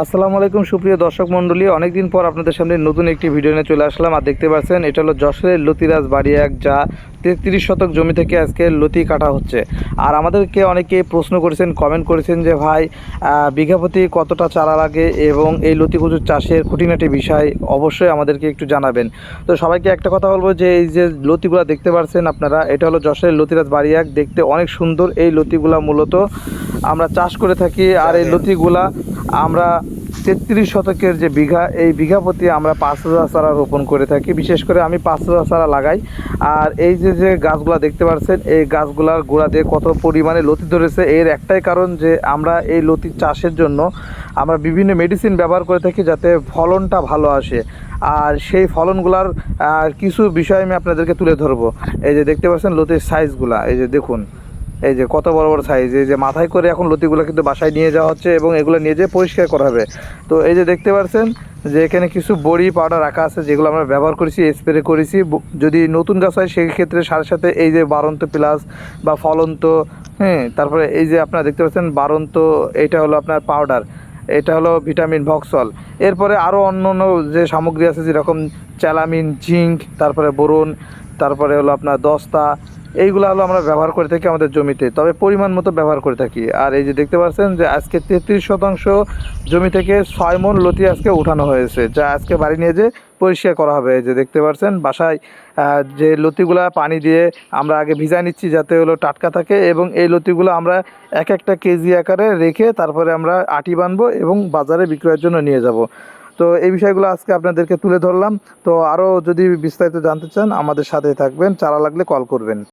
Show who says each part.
Speaker 1: আসসালামু আলাইকুম সুপ্রিয় দর্শক মণ্ডলী। অনেকদিন পর আপনাদের সামনে নতুন একটি ভিডিও নিয়ে চলে আসলাম। আর দেখতে পাচ্ছেন, এটা হলো যশোরের লতিরাজ বাড়ি এক যা তেত্রিশ শতক জমি থেকে আজকে লতি কাটা হচ্ছে। আর আমাদেরকে অনেকে প্রশ্ন করেছেন কমেন্ট করেছেন যে ভাই বিঘাপতি কতটা চারা লাগে এবং এই লতি কচুর চাষের খুঁটিনাটি বিষয় অবশ্যই আমাদেরকে একটু জানাবেন। তো সবাইকে একটা কথা বলব যে এই যে লতিগুলা দেখতে পাচ্ছেন আপনারা এটা হলো যশোরের লতিরাজ বাড়ি এক দেখতে অনেক সুন্দর এই লতিগুলা মূলত আমরা চাষ করে থাকি। আর এই লতিগুলা আমরা তেত্রিশ শতকের যে বিঘা, এই বিঘা প্রতি আমরা পাঁচ হাজার চারা রোপণ করে থাকি। বিশেষ করে আমি পাঁচ হাজার চারা লাগাই। আর এই যে যে গাছগুলা দেখতে পাচ্ছেন, এই গাছগুলার গোড়া দিয়ে কত পরিমাণে লতি ধরেছে। এর একটাই কারণ যে, আমরা এই লতি চাষের জন্য আমরা বিভিন্ন মেডিসিন ব্যবহার করে থাকি যাতে ফলনটা ভালো আসে। আর সেই ফলনগুলার কিছু বিষয় আমি আপনাদেরকে তুলে ধরবো। এই যে দেখতে পাচ্ছেন, লতির সাইজগুলা এই যে দেখুন। এই যে কত বড় বড় সাইজ এই যে মাথায় করে এখন লতিগুলো কিন্তু বাসায় নিয়ে যাওয়া হচ্ছে এবং এগুলো নিয়ে যেয়ে পরিষ্কার করা হবে। তো এই যে দেখতে পাচ্ছেন যে এখানে কিছু বড়ি পাউডার রাখা আছে যেগুলো আমরা ব্যবহার করেছি স্প্রে করেছি। যদি নতুন গাছ হয় সেই ক্ষেত্রে সাথে সাথে এই যে বারন্ত প্লাস বা ফলন্ত হ্যাঁ তারপরে এই যে আপনারা দেখতে পাচ্ছেন বারন্ত, এটা হলো আপনার পাউডার এটা হলো ভিটামিন ভক্সল এরপরে আরও অন্য অন্য যে সামগ্রী আছে যেরকম চ্যালামিন জিঙ্ক, তারপরে বোরন, তারপরে হলো আপনার দস্তা এইগুলো হলো আমরা ব্যবহার করে থাকি আমাদের জমিতে। তবে পরিমাণ মতো ব্যবহার করে থাকি। আর এই যে দেখতে পাচ্ছেন যে আজকে তেত্রিশ শতাংশ জমি থেকে ছয় মন লতি আজকে উঠানো হয়েছে, যা আজকে বাড়ি নিয়ে যে পরিষ্কার করা হবে। যে দেখতে পাচ্ছেন, বাসায় যে লতিগুলা পানি দিয়ে আমরা আগে ভিজায় নিচ্ছি যাতে হলো টাটকা থাকে এবং এই লতিগুলো আমরা এক একটা কেজি আকারে রেখে তারপরে আমরা আটি বানবো এবং বাজারে বিক্রয়ের জন্য নিয়ে যাব। তো এই বিষয়গুলো আজকে আপনাদেরকে তুলে ধরলাম। তো আরও যদি বিস্তারিত জানতে চান, আমাদের সাথে থাকবেন। চারা লাগলে কল করবেন।